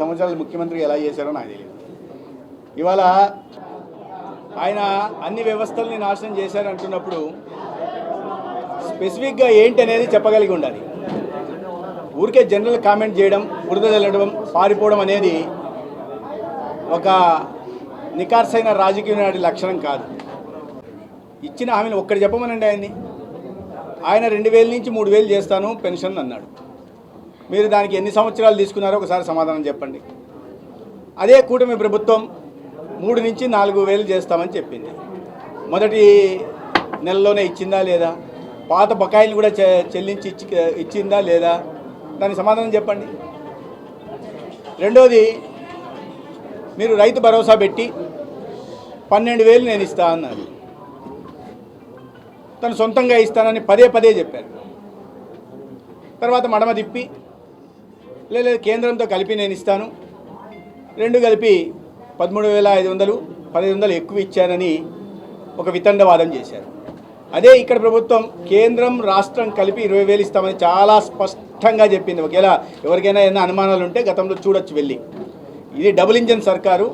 సంవత్సరాలు ముఖ్యమంత్రి ఎలా చేశారో నాకు తెలియదు. ఇవాళ ఆయన అన్ని వ్యవస్థల్ని నాశనం చేశారంటున్నప్పుడు స్పెసిఫిక్గా ఏంటి అనేది చెప్పగలిగి ఉండాలి. ఊరికే జనరల్ కామెంట్ చేయడం బురద చల్లడం పారిపోవడం అనేది ఒక నికార్సైన రాజకీయ నాటి లక్షణం కాదు. ఇచ్చిన హామీని ఒక్కటి చెప్పమనండి ఆయన్ని. ఆయన రెండు వేల నుంచి మూడు వేలు చేస్తాను పెన్షన్ అన్నాడు. మీరు దానికి ఎన్ని సంవత్సరాలు తీసుకున్నారో ఒకసారి సమాధానం చెప్పండి. అదే కూటమి ప్రభుత్వం మూడు నుంచి నాలుగు వేలు చేస్తామని చెప్పింది. మొదటి నెలలోనే ఇచ్చిందా లేదా? పాత బకాయిలు కూడా చె- చెల్లించి ఇచ్చి ఇచ్చిందా లేదా? దానికి సమాధానం చెప్పండి. రెండోది మీరు రైతు భరోసా పెట్టి పన్నెండు వేలు నేను ఇస్తా అన్నారు. తను సొంతంగా ఇస్తానని పదే పదే చెప్పారు. తర్వాత మడమ తిప్పి లేదు కేంద్రంతో కలిపి నేను ఇస్తాను. రెండు కలిపి పదమూడు వేల ఐదు వందలు పదిహేను వందలు ఎక్కువ ఇచ్చానని ఒక వితండవాదం చేశారు. అదే ఇక్కడ ప్రభుత్వం కేంద్రం రాష్ట్రం కలిపి ఇరవై వేలు ఇస్తామని చాలా స్పష్టంగా చెప్పింది. ఒకవేళ ఎవరికైనా ఏదైనా అనుమానాలు ఉంటే గతంలో చూడొచ్చు వెళ్ళి. ఇది డబుల్ ఇంజన్ సర్కారు.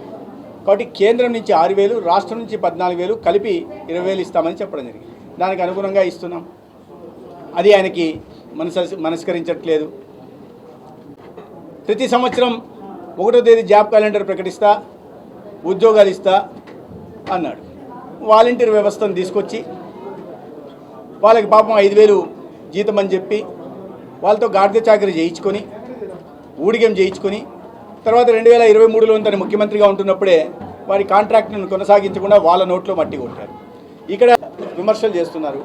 కాబట్టి కేంద్రం నుంచి ఆరు వేలు రాష్ట్రం నుంచి పద్నాలుగు వేలు కలిపి ఇరవై వేలు ఇస్తామని చెప్పడం జరిగింది. దానికి అనుగుణంగా ఇస్తున్నాం. అది ఆయనకి మనస మనస్కరించట్లేదు. ప్రతి సంవత్సరం ఒకటో తేదీ జాబ్ క్యాలెండర్ ప్రకటిస్తా ఉద్యోగాలు ఇస్తా అన్నాడు. వాలంటీర్ వ్యవస్థను తీసుకొచ్చి వాళ్ళకి పాపం ఐదు వేలు జీతం అని చెప్పి వాళ్ళతో గాడిద చాకరీ చేయించుకొని ఊడిగం చేయించుకొని తర్వాత రెండు వేల ఇరవై మూడులో తను ముఖ్యమంత్రిగా ఉంటున్నప్పుడే వారి కాంట్రాక్ట్ను కొనసాగించకుండా వాళ్ళ నోట్లో మట్టి కొట్టారు. ఇక్కడ విమర్శలు చేస్తున్నారు.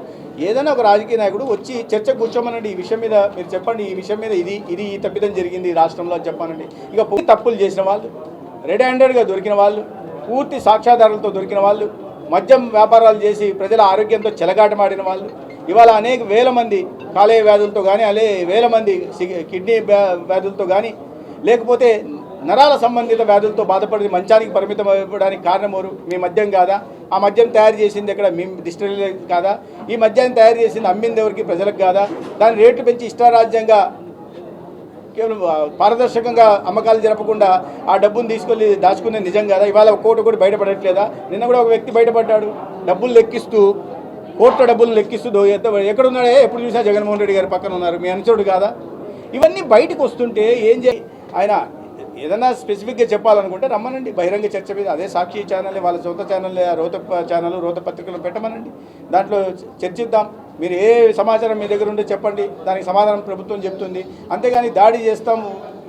ఏదైనా ఒక రాజకీయ నాయకుడు వచ్చి చర్చ కూర్చోమనండి ఈ విషయం మీద మీరు చెప్పండి ఈ విషయం మీద ఇది ఇది ఈ తప్పిదం జరిగింది రాష్ట్రంలో అని చెప్పానండి. ఇక పూర్తి తప్పులు చేసిన వాళ్ళు రెడ్ హ్యాండెడ్గా దొరికిన వాళ్ళు పూర్తి సాక్ష్యాధారాలతో దొరికిన వాళ్ళు మద్యం వ్యాపారాలు చేసి ప్రజల ఆరోగ్యంతో చెలగాటమాడిన వాళ్ళు ఇవాళ అనేక వేల మంది కాలేయ వ్యాధులతో కానీ అలే వేల మంది కిడ్నీ వ్యాధులతో కానీ లేకపోతే నరాల సంబంధిత వ్యాధులతో బాధపడి మంచానికి పరిమితం అవ్వడానికి కారణం ఎవరు? మీ మద్యం కాదా? ఆ మద్యం తయారు చేసింది ఎక్కడ? మీ డిస్టిలరీ కాదా? ఈ మద్యాన్ని తయారు చేసింది అమ్మింది ఎవరికి? ప్రజలకు కాదా? దాని రేట్లు పెంచి ఇష్టారాజ్యంగా కేవలం పారదర్శకంగా అమ్మకాలు జరపకుండా ఆ డబ్బును తీసుకెళ్ళి దాచుకునేది నిజం కదా? ఇవాళ ఒక్కోటి కూడా బయటపడట్లేదా? నిన్న కూడా ఒక వ్యక్తి బయటపడ్డాడు. డబ్బులు లెక్కిస్తూ కోట్ల డబ్బులు లెక్కిస్తూ ఎత్త- ఎక్కడున్నాడే ఎప్పుడు చూసినా జగన్మోహన్ రెడ్డి గారి పక్కన ఉన్నారు. మీ అనుచరుడు కాదా? ఇవన్నీ బయటకు వస్తుంటే ఏం చేయి ఆయన ఏదైనా స్పెసిఫిక్గా చెప్పాలనుకుంటే రమ్మనండి. బహిరంగ చర్చ మీద అదే సాక్షి ఛానల్ వాళ్ళ సొంత ఛానల్ రోత ఛానల్ రోత పత్రికలు పెట్టమనండి. దాంట్లో చర్చిద్దాం. మీరు ఏ సమాచారం మీ దగ్గర ఉంటే చెప్పండి. దానికి సమాధానం ప్రభుత్వం చెప్తుంది. అంతేగాని దాడి చేస్తాం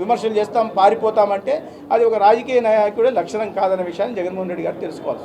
విమర్శలు చేస్తాం పారిపోతామంటే అది ఒక రాజకీయ నాయకుడే లక్షణం కాదనే విషయాన్ని జగన్మోహన్ రెడ్డి గారు తెలుసుకోవాలి.